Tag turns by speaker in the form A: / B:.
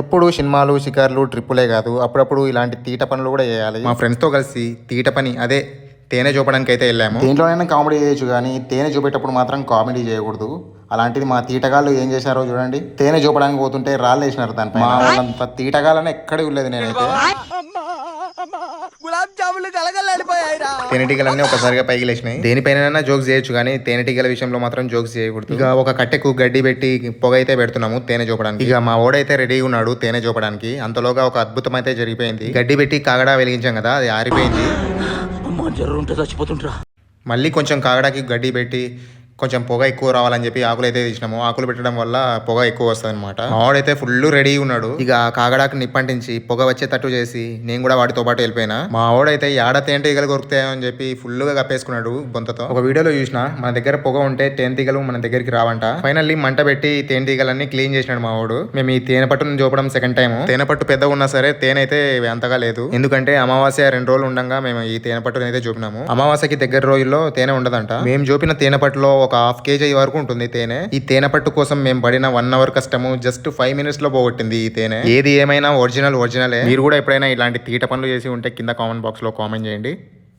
A: ఎప్పుడు సినిమాలు షికార్లు ట్రిప్పులే కాదు. అప్పుడప్పుడు ఇలాంటి తీట పనులు కూడా చేయాలి. మా ఫ్రెండ్స్తో కలిసి తీట పని అదే తేనె చూపడానికి అయితే వెళ్ళాము దేంట్లోనైనా కామెడీ చేయొచ్చు కానీ తేనె చూపేటప్పుడు మాత్రం కామెడీ చేయకూడదు. అలాంటిది మా తీటగాళ్ళు ఏం చేశారో చూడండి. తేనె చూపడానికి పోతుంటే రాళ్ళు వేసినారు దానిపై మా వాళ్ళంత తీటగాళ్ళని ఎక్కడ ఉండలేదు నేనైతే.
B: గులాబ్ జాములు
A: తేనెటీగలన్నీ ఒకసారిగా పైకి లేచినాయి. దేనిపైన జోక్స్ చేయొచ్చు కానీ తేనెటీగల విషయంలో మాత్రం జోక్స్ చేయకూడదు. ఇక ఒక కట్టెకు గడ్డి పెట్టి పొగ అయితే పెడుతున్నాము తేనె చూపడానికి ఇక మా ఓడైతే రెడీగా ఉన్నాడు తేనె చూపడానికి అంతలోగా ఒక అద్భుతం అయితే జరిగిపోయింది. గడ్డి పెట్టి కాగడా వెలిగించాం కదా అది ఆరిపోయింది. మళ్ళీ కొంచెం కాగడాకి గడ్డి పెట్టి కొంచెం పొగ ఎక్కువ రావాలని చెప్పి ఆకులు అయితే తీసినాము. ఆకులు పెట్టడం వల్ల పొగ ఎక్కువ వస్తుంది అనమాట మావాడైతే ఫుల్ రెడీ ఉన్నాడు. ఇక కాగడాకు నిప్పంటించి పొగ వచ్చేటట్టు చేసి నేను కూడా వాటితో పాటు వెళ్ళిపోయినా. మా వాడైతే ఏడ తేనెటీగలు కొరుకుతాయో అని చెప్పి ఫుల్గా కప్పేసుకున్నాడు బొంతతో ఒక వీడియోలో చూసిన మన దగ్గర పొగ ఉంటే తేనెటీగలు మన దగ్గరికి రావంట. ఫైనల్లీ మంట పెట్టి తేనెటీగలన్నీ క్లీన్ చేసినాడు మా వాడు మేము ఈ తేనె పట్టును చూపడం సెకండ్ టైం తేనె పట్టు పెద్దగా ఉన్నా సరే తేనె అయితే అంతగా లేదు. ఎందుకంటే అమావాస్య రెండు రోజులు ఉండగా మేము ఈ తేనె పట్టును అయితే చూపినాము. అమావాస్యకి దగ్గర రోజుల్లో తేనె ఉండదంట. మేము చూపిన తేనె పట్టులో ఒక హాఫ్ కేజీ వరకు ఉంటుంది తేనె. ఈ తేనె పట్టు కోసం మేము పడిన వన్ అవర్ కష్టము జస్ట్ ఫైవ్ మినిట్స్లో పోగొట్టింది ఈ తేనె. ఏది ఏమైనా ఒరిజినల్ ఒరిజినలే. మీరు కూడా ఎప్పుడైనా ఇలాంటి తీట పనులు చేసి ఉంటే కింద కామెంట్ బాక్స్లో కామెంట్ చేయండి.